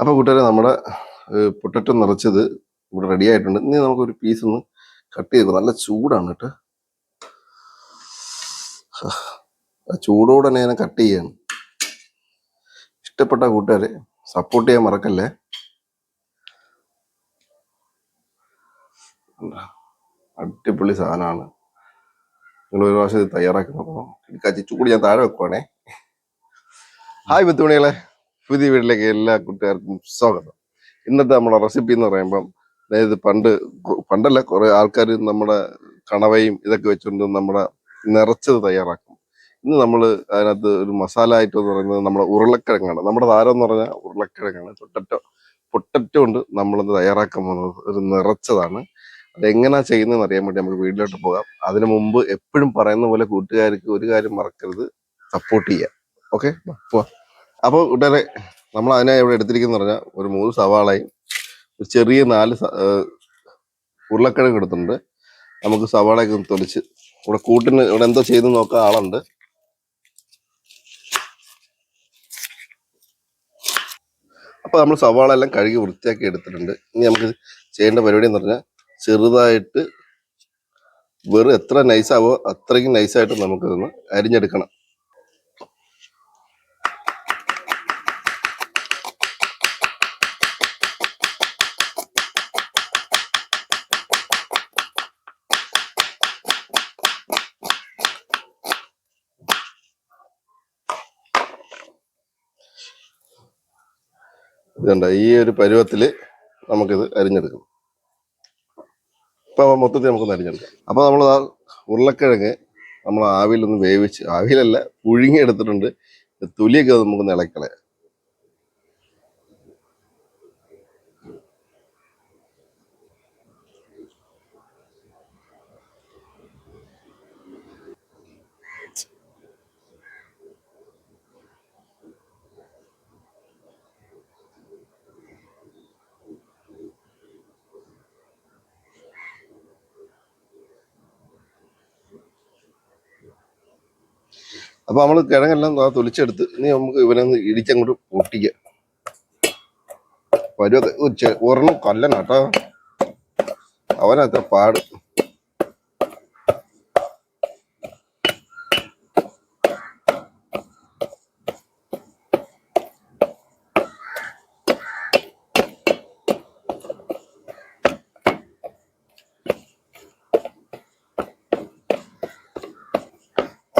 അപ്പോൾ കൂട്ടുകാരെ നമ്മുടെ പൊട്ടറ്റോ നിറച്ചത് ഇവിടെ റെഡി ആയിട്ടുണ്ട്. ഇനി നമുക്കൊരു പീസ് ഒന്ന് കട്ട് ചെയ്ത് നല്ല ചൂടാണ് കേട്ടോ. ചൂടോടെ തന്നെ ഞാൻ കട്ട് ചെയ്യാണ്. ഇഷ്ടപ്പെട്ട കൂട്ടുകാരെ സപ്പോർട്ട് ചെയ്യാൻ മറക്കല്ലേ? അടിപൊളി സാധനമാണ്. നിങ്ങൾ ഒരു പ്രാവശ്യം ഇത് നോക്കണം. കച്ചി ചൂട് ഞാൻ താഴെ വെക്കുവാണേ. ഹായ് ബത്തുമണികളെ പുതിയ വീട്ടിലേക്ക് എല്ലാ കൂട്ടുകാർക്കും സ്വാഗതം. ഇന്നത്തെ നമ്മുടെ റെസിപ്പി എന്ന് പറയുമ്പം അതായത് പണ്ട് പണ്ടല്ല കുറെ ആൾക്കാർ നമ്മുടെ കണവയും ഇതൊക്കെ വെച്ചുകൊണ്ട് നമ്മുടെ നിറച്ചത് തയ്യാറാക്കും. ഇന്ന് നമ്മൾ അതിനകത്ത് ഒരു മസാല ഐറ്റം എന്ന് പറയുന്നത് നമ്മുടെ ഉരുളക്കിഴങ്ങാണ്. നമ്മുടെ താരം എന്ന് പറഞ്ഞാൽ ഉരുളക്കിഴങ്ങാണ്. പൊട്ടറ്റോ പൊട്ടറ്റോ കൊണ്ട് നമ്മളത് തയ്യാറാക്കാൻ പോകുന്നത് ഒരു നിറച്ചതാണ്. അതെങ്ങനെ ചെയ്യുന്നതെന്ന് അറിയാൻ വേണ്ടി നമുക്ക് വീട്ടിലോട്ട് പോകാം. അതിനു മുമ്പ് എപ്പോഴും പറയുന്ന പോലെ കൂട്ടുകാർക്ക് ഒരു കാര്യം മറക്കരുത് സപ്പോർട്ട് ചെയ്യാം. ഓക്കെ പോവാം. അപ്പോൾ കൂട്ടുകാരെ നമ്മൾ അതിനെ ഇവിടെ എടുത്തിരിക്കുന്ന പറഞ്ഞാൽ ഒരു മൂന്ന് സവാളയും ഒരു ചെറിയ നാല് ഉരുളക്കിഴങ്ങ് എടുത്തിട്ടുണ്ട്. നമുക്ക് സവാളയൊക്കെ തൊലിച്ച് ഇവിടെ കൂട്ടിന് ഇവിടെ എന്തോ ചെയ്ത് നോക്കാൻ ആളുണ്ട്. അപ്പോൾ നമ്മൾ സവാള എല്ലാം കഴുകി വൃത്തിയാക്കി എടുത്തിട്ടുണ്ട്. ഇനി നമുക്ക് ചെയ്യേണ്ട പരിപാടി എന്ന് പറഞ്ഞാൽ ചെറുതായിട്ട് വെറും എത്ര നൈസാവോ അത്രയ്ക്കും നൈസായിട്ട് നമുക്കിതൊന്ന് അരിഞ്ഞെടുക്കണം. ഇതുണ്ട്? ഈ ഒരു പരുവത്തിൽ നമുക്കിത് അരിഞ്ഞെടുക്കും. ഇപ്പം മൊത്തത്തിൽ നമുക്കൊന്ന് അരിഞ്ഞെടുക്കാം. അപ്പോൾ നമ്മൾ ആ ഉരുളക്കിഴങ്ങ് നമ്മൾ ആവിയിലൊന്ന് വേവിച്ച് ആവിയിലല്ല പുഴുങ്ങി എടുത്തിട്ടുണ്ട്. തൊലിയൊക്കെ നമുക്ക് ഇളക്കളയാം അപ്പൊ നമ്മൾ കിഴങ്ങെല്ലാം തൊലിച്ചെടുത്ത് ഇനി നമുക്ക് ഇവനൊന്ന് ഇടിച്ചങ്ങോട്ട് പൊട്ടിക്കാം. പരുവൊക്കെ ഒരെണ്ണം കൊല്ലണം കേട്ടോ അവനത്ര പാട്.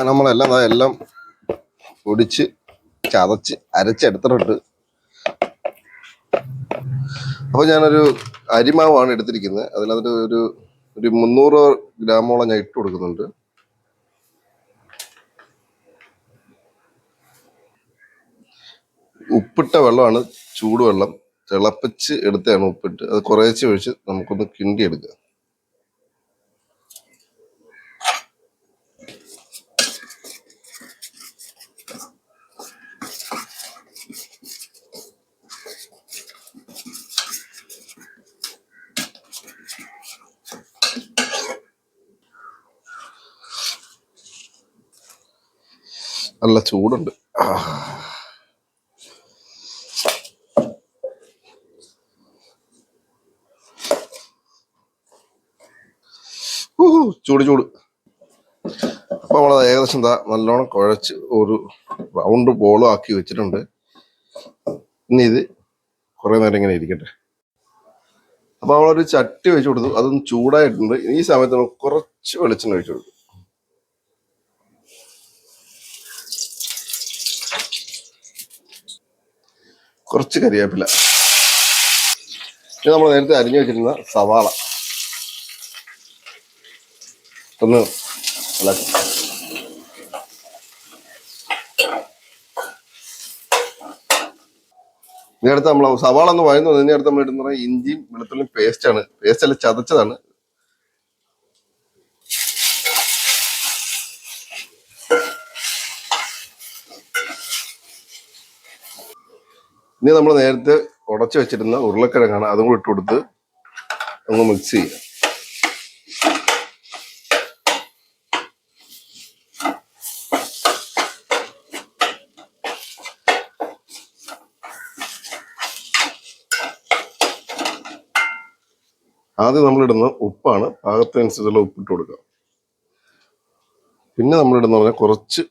നമ്മളെല്ലാം എല്ലാം പൊടിച്ച് ചതച്ച് അരച്ചെടുത്തിട്ടുണ്ട്. അപ്പോൾ ഞാനൊരു അരിമാവാണ് എടുത്തിരിക്കുന്നത്. അതിനകത്ത് ഒരു ഒരു മുന്നൂറ് ഗ്രാമോളം ഞാൻ ഇട്ട് കൊടുക്കുന്നുണ്ട്. ഉപ്പിട്ട വെള്ളമാണ് ചൂടുവെള്ളം. തിളപ്പിച്ച് എടുത്തതാണ് ഉപ്പിട്ട്. അത് കുറേശ്ശെ ഒഴിച്ച് നമുക്കൊന്ന് കിണ്ടി നല്ല ചൂടുണ്ട്. ചൂട് ചൂട്. അപ്പൊ നമ്മളത് ഏകദേശം എന്താ നല്ലോണം കുഴച്ച് ഒരു റൗണ്ട് ബോളും ആക്കി വെച്ചിട്ടുണ്ട്. ഇനി ഇത് കുറെ നേരം ഇങ്ങനെ ഇരിക്കട്ടെ. അപ്പൊ നമ്മളൊരു ചട്ടി വെച്ച് കൊടുത്തു. അതൊന്ന് ചൂടായിട്ടുണ്ട്. ഈ സമയത്ത് കുറച്ച് വെളിച്ചെണ്ണ ഒഴിച്ചു കൊടുക്കും. കുറച്ച് കരിവേപ്പില നമ്മൾ നേരത്തെ അരിഞ്ഞു വെച്ചിരുന്ന സവാള. ഒന്ന് ഇളക്കി. ഇനി അടുത്ത് നമ്മൾ സവാള ഒന്ന് വഴന്നു ഇതിനടുത്ത് നമ്മൾ ഇടുന്ന ഇഞ്ചിയും വെളുത്തുള്ളിയും പേസ്റ്റാണ് പേസ്റ്റ് അല്ല ചതച്ചതാണ്. ഇനി നമ്മൾ നേരത്തെ ഉടച്ചു വെച്ചിരുന്ന ഉരുളക്കിഴങ്ങാണ് അതും കൂടി ഇട്ട് കൊടുത്ത് ഒന്ന് മിക്സ് ചെയ്യാം. ആദ്യം നമ്മളിടുന്ന ഉപ്പാണ് പാകത്തിനനുസരിച്ചുള്ള ഉപ്പിട്ട് കൊടുക്കുക. പിന്നെ നമ്മളിടുന്ന പറഞ്ഞാൽ കുറച്ച്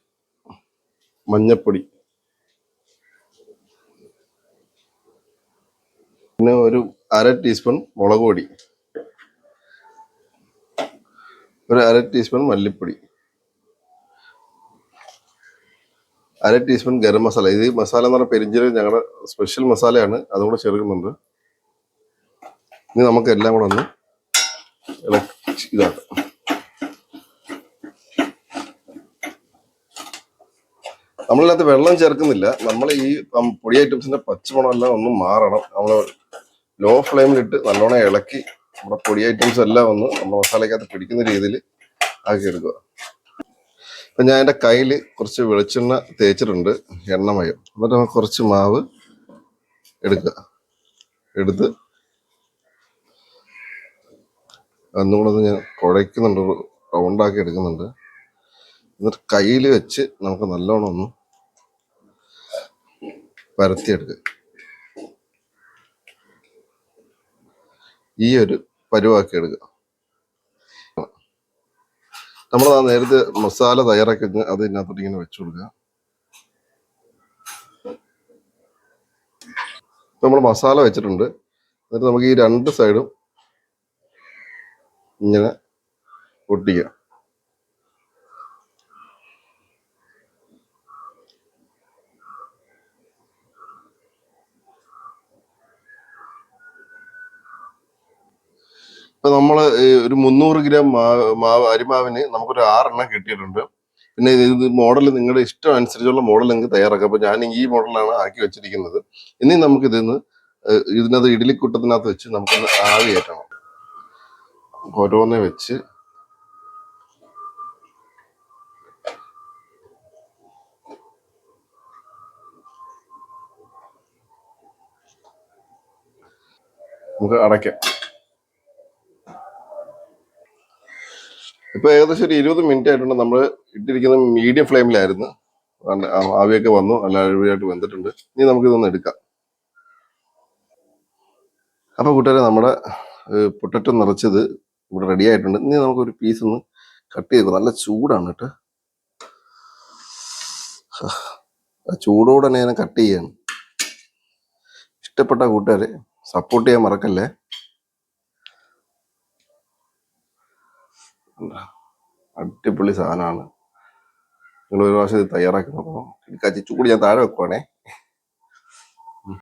മഞ്ഞപ്പൊടി. പിന്നെ ഒരു അര ടീസ്പൂൺ മുളക് പൊടി. ഒരു അര ടീസ്പൂൺ മല്ലിപ്പൊടി. അര ടീസ്പൂൺ ഗരം മസാല. ഇത് മസാല എന്ന് പറഞ്ഞാൽ പെരിഞ്ചീരകം ഞങ്ങളുടെ സ്പെഷ്യൽ മസാലയാണ്. അതും കൂടെ ചേർക്കുന്നുണ്ട്. ഇനി നമുക്ക് എല്ലാം കൂടെ ഒന്ന് ഇതാക്കാം. നമ്മളിതിനകത്ത് വെള്ളം ചേർക്കുന്നില്ല. നമ്മൾ ഈ പൊടി ഐറ്റംസിന്റെ പച്ചമണം എല്ലാം ഒന്ന് മാറണം. നമ്മൾ ലോ ഫ്ലെയിമിലിട്ട് നല്ലോണം ഇളക്കി നമ്മുടെ പൊടി ഐറ്റംസ് എല്ലാം ഒന്ന് നമ്മുടെ മസാലക്കകത്ത് പിടിക്കുന്ന രീതിയിൽ ആക്കി എടുക്കുക. ഇപ്പൊ ഞാൻ എന്റെ കയ്യിൽ കുറച്ച് വെളിച്ചെണ്ണ തേച്ചിട്ടുണ്ട് എണ്ണമയം. എന്നിട്ട് നമുക്ക് കുറച്ച് മാവ് എടുക്കുക. എടുത്ത് ഒന്നുകൂടെ ഞാൻ കുഴയ്ക്കുന്നുണ്ട് റൗണ്ടാക്കി എടുക്കുന്നുണ്ട്. എന്നിട്ട് കയ്യിൽ വെച്ച് നമുക്ക് നല്ലോണം ഒന്ന് പരത്തിയെടുക്കുക ഈ ഒരു പരുവാക്കി എടുക്കുക നമ്മൾ ആ നേരത്തെ മസാല തയ്യാറാക്കി അത് ഇതിനകത്തോട്ട് ഇങ്ങനെ വെച്ചു കൊടുക്കുക നമ്മൾ മസാല വെച്ചിട്ടുണ്ട്. എന്നിട്ട് നമുക്ക് ഈ രണ്ട് സൈഡും ഇങ്ങനെ ഒട്ടിക്കുക ഇപ്പൊ നമ്മൾ ഒരു മുന്നൂറ് ഗ്രാം മാവ് മാവ് അരിമാവിന് നമുക്കൊരു ആറെണ്ണം കിട്ടിയിട്ടുണ്ട്. പിന്നെ ഇത് മോഡൽ നിങ്ങളുടെ ഇഷ്ടം അനുസരിച്ചുള്ള മോഡൽ നിങ്ങൾക്ക് തയ്യാറാക്കാം. അപ്പൊ ഞാൻ ഈ മോഡലാണ് ആക്കി വെച്ചിരിക്കുന്നത്. ഇനി നമുക്ക് ഇതിന്ന് ഇതിനകത്ത് ഇഡലിക്കൂട്ടത്തിനകത്ത് വെച്ച് നമുക്ക് ആവി ഏറ്റണം ഓരോന്നെ വെച്ച്. നമുക്ക് അടയ്ക്കാം. ഇപ്പൊ ഏകദേശം ഒരു ഇരുപത് മിനിറ്റ് ആയിട്ടുണ്ട്. നമ്മൾ ഇട്ടിരിക്കുന്ന മീഡിയം ഫ്ലെയിമിലായിരുന്നു. ആവിയൊക്കെ വന്നു. നല്ല അഴിവായിട്ട് വെന്തിട്ടുണ്ട്. ഇനി നമുക്ക് ഇതൊന്ന് എടുക്കാം. അപ്പൊ കൂട്ടുകാരെ നമ്മുടെ പൊട്ടറ്റോ നിറച്ചത് ഇവിടെ റെഡി ആയിട്ടുണ്ട്. ഇനി നമുക്ക് ഒരു പീസ് ഒന്ന് കട്ട് ചെയ്ത് നല്ല ചൂടാണ് കേട്ടോ. ചൂടോടെ തന്നെ ഞാൻ കട്ട് ചെയ്യാണ്. ഇഷ്ടപ്പെട്ട കൂട്ടുകാരെ സപ്പോർട്ട് ചെയ്യാൻ മറക്കല്ലേ? അടിപൊളി സാധനമാണ്. നിങ്ങൾ ഒരു പ്രാവശ്യം ഇത് തയ്യാറാക്കി നോക്കണം. കച്ചിച്ചു കൂടി ഞാൻ താഴെ വെക്കുവാണേ.